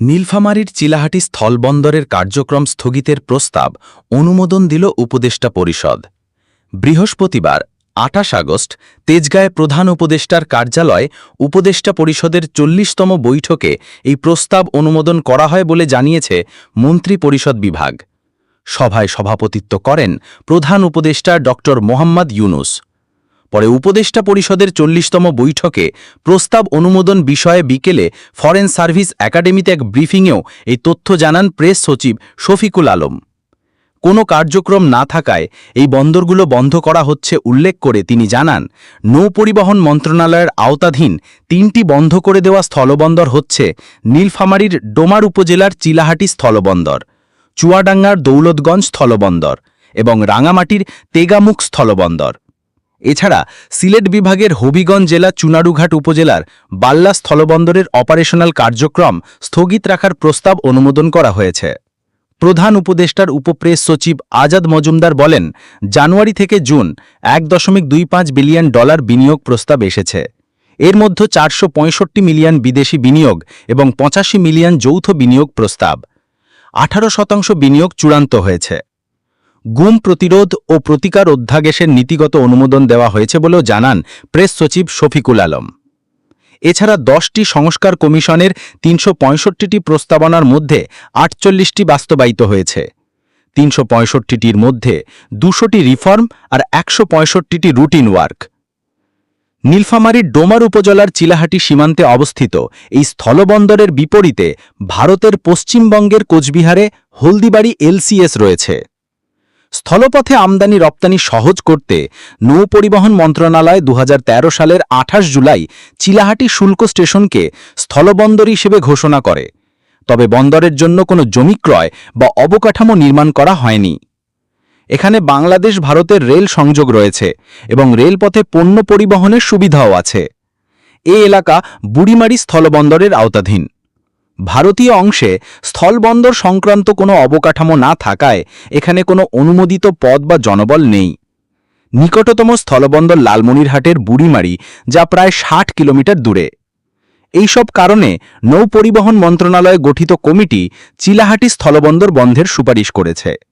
নীলফামারীর চিলাহাটি স্থলবন্দরের কার্যক্রম স্থগিতের প্রস্তাব অনুমোদন দিল উপদেষ্টা পরিষদ। বৃহস্পতিবার, আঠাশ আগস্ট, তেজগাঁয় প্রধান উপদেষ্টার কার্যালয় উপদেষ্টা পরিষদের চল্লিশতম বৈঠকে এই প্রস্তাব অনুমোদন করা হয় বলে জানিয়েছে মন্ত্রী পরিষদ বিভাগ। সভায় সভাপতিত্ব করেন প্রধান উপদেষ্টা ড মোহাম্মদ ইউনুস। পরে উপদেষ্টা পরিষদের চল্লিশতম বৈঠকে প্রস্তাব অনুমোদন বিষয়ে বিকেলে ফরেন সার্ভিস একাডেমিতে এক ব্রিফিংয়েও এই তথ্য জানান প্রেস সচিব শফিকুল আলম। কোনো কার্যক্রম না থাকায় এই বন্দরগুলো বন্ধ করা হচ্ছে উল্লেখ করে তিনি জানান, নৌ পরিবহন মন্ত্রণালয়ের আওতাধীন তিনটি বন্ধ করে দেওয়া স্থলবন্দর হচ্ছে নীলফামারীর ডোমার উপজেলার চিলাহাটি স্থলবন্দর, চুয়াডাঙ্গার দৌলতগঞ্জ স্থলবন্দর এবং রাঙামাটির তেগামুখ স্থলবন্দর। এছাড়া সিলেট বিভাগের হবিগঞ্জ জেলা, চুনারুঘাট উপজেলার বাল্লা স্থলবন্দরের অপারেশনাল কার্যক্রম স্থগিত রাখার প্রস্তাব অনুমোদন করা হয়েছে। প্রধান উপদেষ্টার উপপ্রেস সচিব আজাদ মজুমদার বলেন, জানুয়ারি থেকে জুন এক দশমিক দুই পাঁচ বিলিয়ন ডলার বিনিয়োগ প্রস্তাব এসেছে। এর মধ্যে চারশো পঁয়ষট্টি মিলিয়ন বিদেশি বিনিয়োগ এবং পঁচাশি মিলিয়ন যৌথ বিনিয়োগ প্রস্তাব। আঠারো শতাংশ বিনিয়োগ চূড়ান্ত হয়েছে। গুম প্রতিরোধ ও প্রতিকার অধ্যাদেশের নীতিগত অনুমোদন দেওয়া হয়েছে বলেও জানান প্রেস সচিব শফিকুল আলম। এছাড়া দশটি সংস্কার কমিশনের তিনশো প্রস্তাবনার মধ্যে আটচল্লিশটি বাস্তবায়িত হয়েছে। তিনশো পঁয়ষট্টিটির মধ্যে দুশোটি রিফর্ম আর একশো পঁয়ষট্টিটি রুটিন ওয়ার্ক। নীলফামারীর ডোমার উপজেলার চিলাহাটি সীমান্তে অবস্থিত এই স্থলবন্দরের বিপরীতে ভারতের পশ্চিমবঙ্গের কোচবিহারে হলদিবাড়ি এলসিএস রয়েছে। স্থলপথে আমদানি রপ্তানি সহজ করতে নৌ পরিবহন মন্ত্রণালয় দু হাজার তেরো সালের আঠাশ জুলাই চিলাহাটি শুল্ক স্টেশনকে স্থলবন্দর হিসেবে ঘোষণা করে। তবে বন্দরের জন্য কোনো জমি ক্রয় বা অবকাঠামো নির্মাণ করা হয়নি। এখানে বাংলাদেশ ভারতের রেল সংযোগ রয়েছে এবং রেলপথে পণ্য পরিবহনের সুবিধাও আছে। এ এলাকা বুড়িমারি স্থলবন্দরের আওতাধীন। ভারতীয় অংশে স্থলবন্দর সংক্রান্ত কোনো অবকাঠামো না থাকায় এখানে কোনো অনুমোদিত পদ বা জনবল নেই। নিকটতম স্থলবন্দর লালমনিরহাটের বুড়িমারি, যা প্রায় ষাট কিলোমিটার দূরে। এইসব কারণে নৌপরিবহন মন্ত্রণালয় গঠিত কমিটি চিলাহাটি স্থলবন্দর বন্ধের সুপারিশ করেছে।